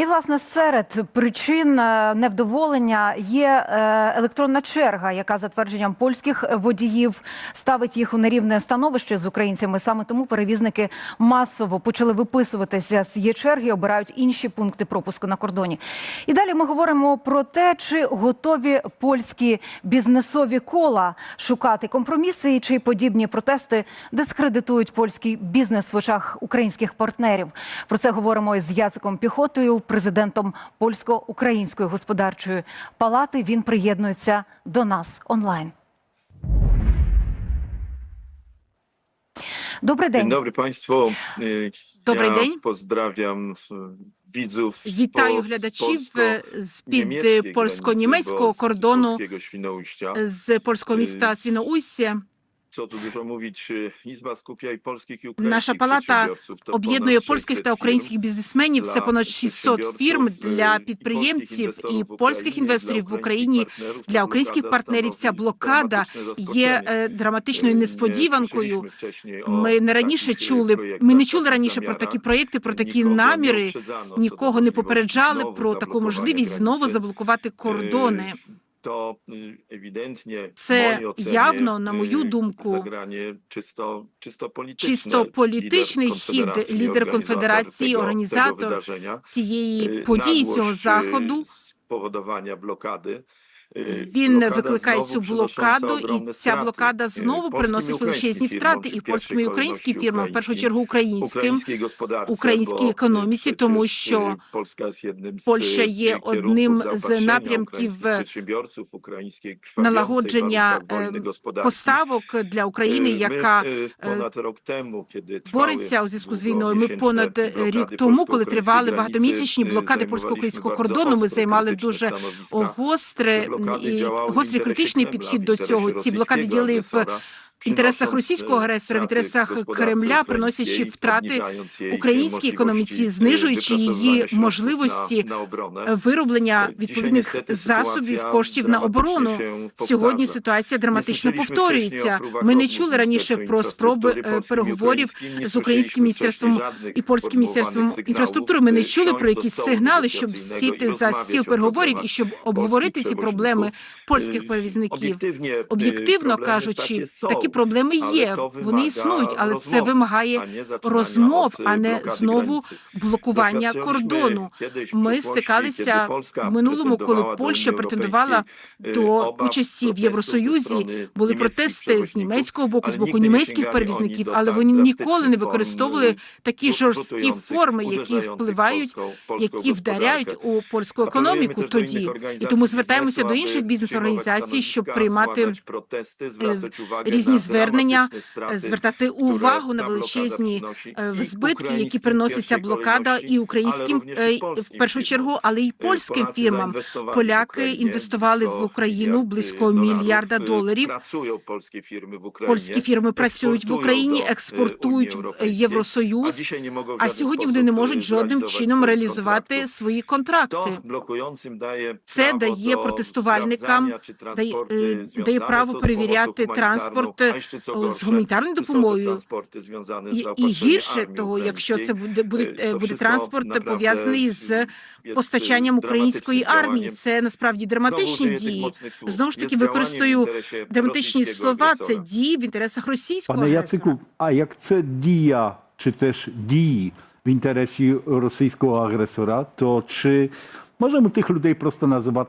І власне серед причин е, невдоволення є е, електронна черга, яка за твердженням польських водіїв ставить їх у нерівне становище з українцями. Саме тому перевізники масово почали виписуватися з є черги, обирають інші пункти пропуску на кордоні. І далі ми говоримо про те, чи готові польські бізнесові кола шукати компроміси, і чи подібні протести дискредитують польський бізнес в очах українських партнерів. Про це говоримо із Яциком Піхотою, президентом польсько-української господарчої палати. Він приєднується до нас онлайн. Добрий Dzień день. Y, Dobry dzień. Pozdrawiam y, Вітаю глядачів з-під е, польсько-німецького кордону з польського міста Свіноуйсія. Co tu dużo mówić, Izba skupia i polskich i ukraińskich przedsiębiorców. To Об'єднує ponad польських 600 та firm. українських бізнесменів. Це понад 600 фірм для підприємців polskich і inwestorów w польських Ukrainie, інвесторів dla в Україні. ukraińskich Для partnerów українських ta партнерів ця блокада є е, драматичною несподіванкою. Ми не раніше чули. Ми не чули раніше про такі проекти, про такі наміри. Нікого не попереджали про таку можливість знову заблокувати кордони. То е, ewidentnie, Це явно, на мою думку, чисто, чисто чисто політичний хід лідер конфедерації, організатор цієї події, цього заходу. Спowodування блокади. Е, Він викликає цю блокаду, і ця блокада Е, знову приносить величезні втрати і польським і українським фірмам, в першу чергу українським. українській українській економіці, е, тому що е, Польща е, є одним з напрямків налагодження е, поставок для України, Е, яка е, бореться у зв'язку з війною. Ми понад е, рік тому, коли тривали багатомісячні е, блокади польсько-українського кордону, ми займали дуже гостре І гострий критичний підхід до цього. Ці блокади діяли в інтересах російського е, агресора, в інтересах Кремля, приносячи втрати українській економіці, знижуючи е, її можливості вироблення відповідних засобів коштів на оборону. Сьогодні ситуація драматично повторюється. Ми не чули раніше про спроби е, переговорів з українським міністерством і польським міністерством інфраструктури. Ми не чули про якісь сигнали, щоб сіти за стіл переговорів і щоб обговорити ці проблеми польських Е, перевізників. Об'єктивно е, кажучи, такі проблеми є. Вони існують, але це вимагає розмов, а не знову блокування кордону. Ми стикалися в минулому, коли Польща претендувала до участі в Євросоюзі. Були протести з німецького боку, з боку німецьких перевізників, але вони ніколи не використовували такі жорсткі форми, які впливають, які вдаряють у польську економіку тоді. І тому звертаємося до інших бізнес-організацій, щоб приймати zwracać uwagę різні звернення, dramatyczne звертати увагу на величезні е, збитки, які першій блокада, і українським е, в першу чергу, але й Е, польським фірмам. Поляки інвестували в Україну близько мільярда Е, доларів. Польські фірми в Україні. Польські фірми працюють в Україні, е, експортують в Євросоюз. А сьогодні вони не е, можуть жодним чином реалізувати свої контракти. Це дає протестувальникам, дає, е, дає право перевіряти транспорт е, gorsze, з гуманітарною допомогою. І, і гірше того, якщо це буде буде, Е, е, то буде транспорт пов'язаний з постачанням е, української армії. Це насправді драматичні дії. Знову ж таки, використаю драматичні слова. Це agresora. дії в інтересах російського Panie агресора. Jacyku, a jak chce dija, czy też dii w interesie rosyjskiego agresora, to czy możemy tych ludzi prosto nazywać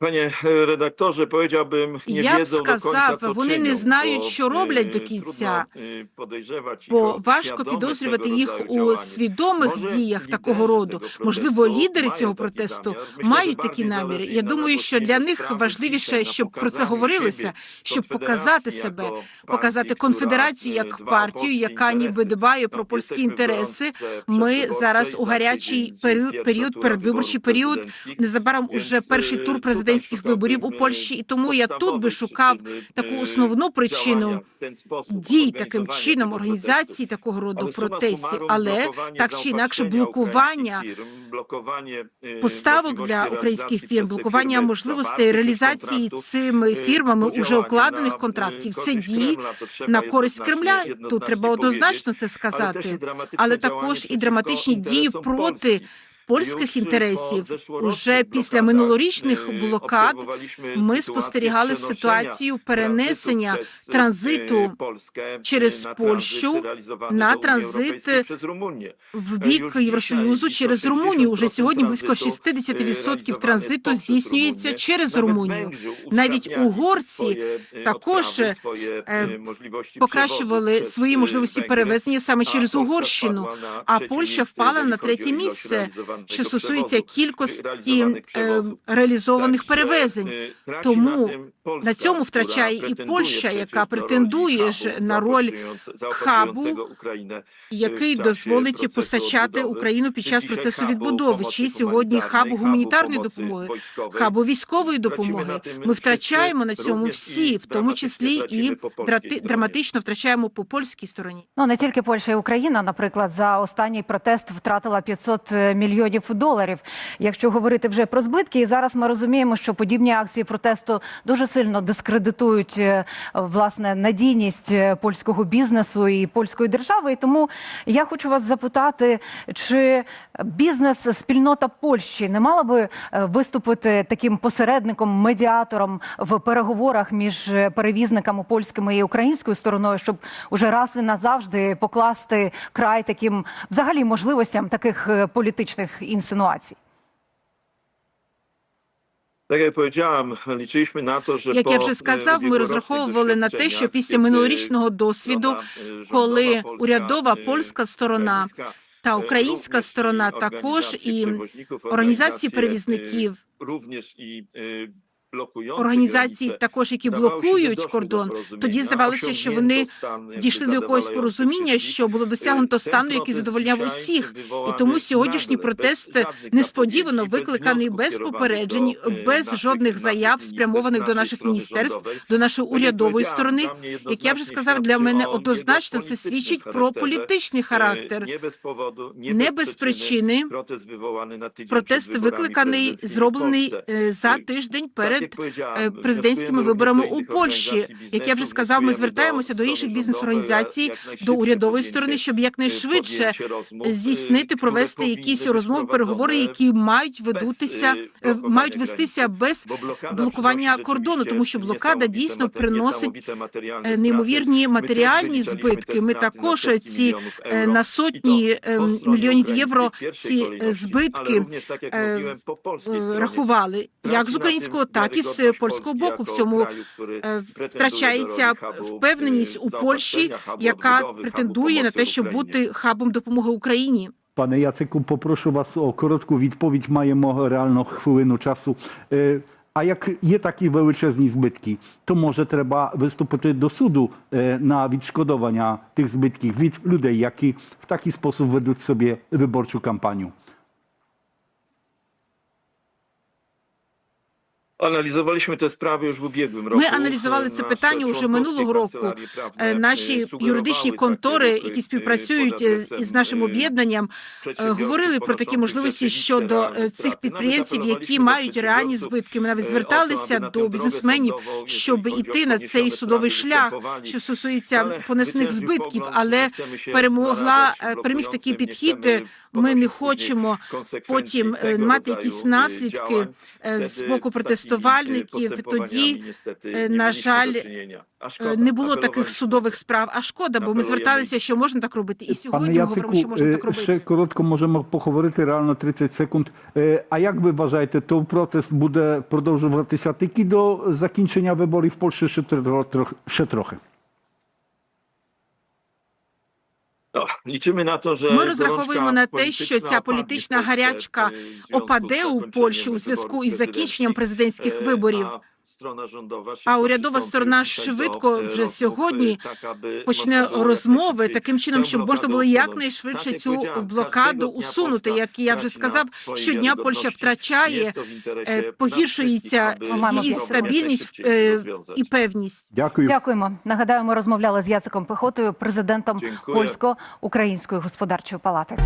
Panie e, redaktorze, powiedziałbym, nie Я б wiedzą do końca, сказав, co вони czynią, не знають, bo, що роблять e, до кінця. trudno, e, podejrzewać ich Бо o важко świadomych підозрювати tego їх rodzaju у свідомих Може, діях лідери такого роду. того Можливо, протесту лідери мають цього протесту. Myślę, мають такі bardziej наміри. zależy Я na думаю, що для них sprawy важливіше, щоб про це говорилося, siebie, щоб Konfederacji показати jako себе, partii, показати która, конфедерацію e, як dba o партію, polskie яка ніби interesy. дбає про польські jesteśmy w інтереси. Ми przedwyborczej, зараз у za гарячий період, період передвиборчий період. Незабаром уже перший тур tutaj президентських виборів у Польщі, і тому я тут би шукав таку основну причину дій таким чином організації такого роду протестів, але так чи інакше блокування поставок для українських фірм, блокування можливостей реалізації цими фірмами уже укладених контрактів. Це дії на користь Кремля. Тут треба однозначно це сказати, але також і драматичні дії проти. Польських інтересів уже після минулорічних блокад ми спостерігали ситуацію перенесення транзиту через Польщу на транзит в бік Євросоюзу через Румунію. Уже сьогодні близько 60% транзиту здійснюється через Румунію. Навіть угорці також е, покращували свої можливості перевезення саме через Угорщину. А Польща впала на третє місце, що стосується кількості е, реалізованих перевезень. Тому на цьому втрачає і Польща, яка претендує ж на роль хабу, який дозволить постачати Україну під час процесу відбудови, чи сьогодні хабу гуманітарної допомоги, хабу військової допомоги. Ми втрачаємо на цьому всі, в тому числі і драматично втрачаємо по польській стороні. Ну не тільки Польща і Україна, наприклад, за останній протест втратила 500 мільйонів доларів. Якщо говорити вже про збитки, і зараз ми розуміємо, що подібні акції протесту дуже сильно дискредитують е, власне надійність е, польського бізнесу і польської держави. І тому я хочу вас запитати, чи бізнес спільнота Польщі не мала би е, виступити таким посередником, медіатором в переговорах між перевізниками польськими і українською стороною, щоб уже раз і назавжди покласти край таким взагалі можливостям таких е, політичних інсинуацій? Так як powiedziałam, liczyliśmy na to, że Як я вже сказав, ми розраховували на те, що після минулорічного досвіду, коли урядова e, польська сторона та українська сторона також і організації перевізників, організації, також які блокують кордон. Тоді здавалося, що вони дійшли до якогось порозуміння, що було досягнуто стану, який задовольняв усіх. І тому сьогоднішній протест несподівано викликаний без попереджень, e, без жодних заяв, спрямованих до наших міністерств, до нашої урядової сторони. Як я вже сказав, для мене однозначно це свідчить про політичний характер. Powodu, nie, Не без причини. Протест викликаний, зроблений е, за тиждень так, перед е, президентськими виборами у Польщі. Як я вже сказав, ми звертаємося до інших бізнес-організацій, до урядової сторони, щоб якнайшвидше здійснити, провести якісь розмови, переговори, які мають ведутися, е, е, мають вестися без блокування кордону, тому що блокада дійсно приносить е, неймовірні матеріальні збитки. Ми також ці е, на сотні е, мільйонів євро ці е, збитки так, е, е, рахували як з українського, tym так і з польського боку. В цьому е, втрачається впевненість у Польщі, яка претендує на те, щоб бути хабом допомоги Україні. Panie Jaceku, poproszę Was o krótką odpowiedź. Маємо реально хвилину часу. Е, А як є такі величезні збитки, то може треба виступити до суду е, на відшкодування тих збитків від людей, які в такий спосіб ведуть собі виборчу кампанію. Analizowaliśmy te sprawy już w ubiegłym roku. Ми аналізували це питання уже минулого року. Е, Наші юридичні контори, які e, співпрацюють е, із нашим e, об'єднанням, е, говорили про такі можливості щодо е, цих підприємців, які мають реальні збитки. Ми навіть e, зверталися до бізнесменів, щоб іти на цей судовий шлях, що стосується понесених збитків. Але перемогла е, переміг такий підхід. Ми не хочемо потім е, мати якісь e, наслідки е, з боку e, протестувальників. Тоді е, на жаль, е, не було таких судових справ. А шкода, бо ми зверталися, що можна так робити. І Panie сьогодні ми говоримо, що можна е, так робити. ще коротко можемо поговорити, реально 30 секунд. Е, А як ви вважаєте, то протест буде продовжуватися тільки до закінчення виборів в Польщі ще трохи? Liczymy na to, że Ми розраховуємо на те, що ця політична гарячка опаде у Польщі у зв'язку із закінченням президентських E, виборів. А урядова сторона швидко e, вже сьогодні e, почне розмови таким чином, щоб можна було якнайшвидше цю блокаду усунути. Як я вже сказав, щодня Польща втрачає, е, погіршується її стабільність е, і певність. Дякую. Дякуємо. Нагадаю, ми розмовляли з Яциком Пехотою, президентом Дякую. польсько-української господарчої палати.